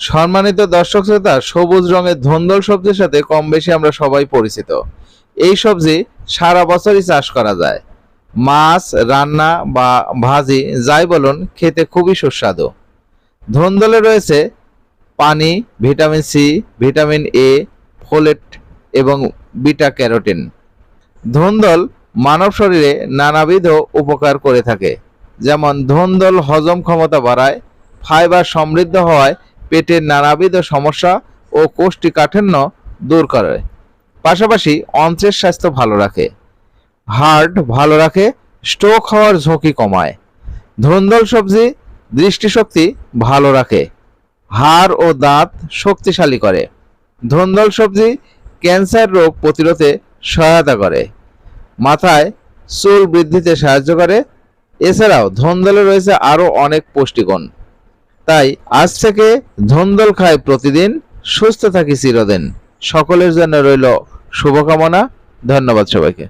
সম্মানিত দর্শক শ্রোতা, সবুজ রঙের ধন্দল সবজির সাথে কম বেশি আমরা সবাই পরিচিত। এই সবজি সারা বছরই চাষ করা যায়। মাছ, রান্না বা ভাজি, যাই বলুন, খেতে খুবই সুস্বাদু। ধন্দলে রয়েছে পানি, vitamin C, vitamin A, folate এবং বিটা ক্যারোটিন। ধন্দল মানব শরীরে নানাবিধ উপকার করে থাকে। যেমন ধন্দল হজম ক্ষমতা বাড়ায়, ফাইবার সমৃদ্ধ হওয়ায় পেটের নানাবিধ সমস্যা ও কোষ্ঠীকাঠিন্য দূর করে। পাশাপাশি অন্ত্রের স্বাস্থ্য ভালো রাখে। হার্ট ভালো রাখে, স্ট্রোক হওয়ার ঝুঁকি কমায়। ধন্দল সবজি দৃষ্টিশক্তি ভালো রাখে। হাড় ও দাঁত শক্তিশালী করে। ধন্দল সবজি ক্যান্সার রোগ প্রতিরোধে সহায়তা করে। মাথায় চুল বৃদ্ধিতে সাহায্য করে। এছাড়াও ধন্দলে রয়েছে আরও অনেক পুষ্টিগুণ। তাই আজ থেকে ধন্দল খায় প্রতিদিন, সুস্থ থাকি চিরদিন। সকলের জন্য রইল শুভকামনা, ধন্যবাদ সবাইকে।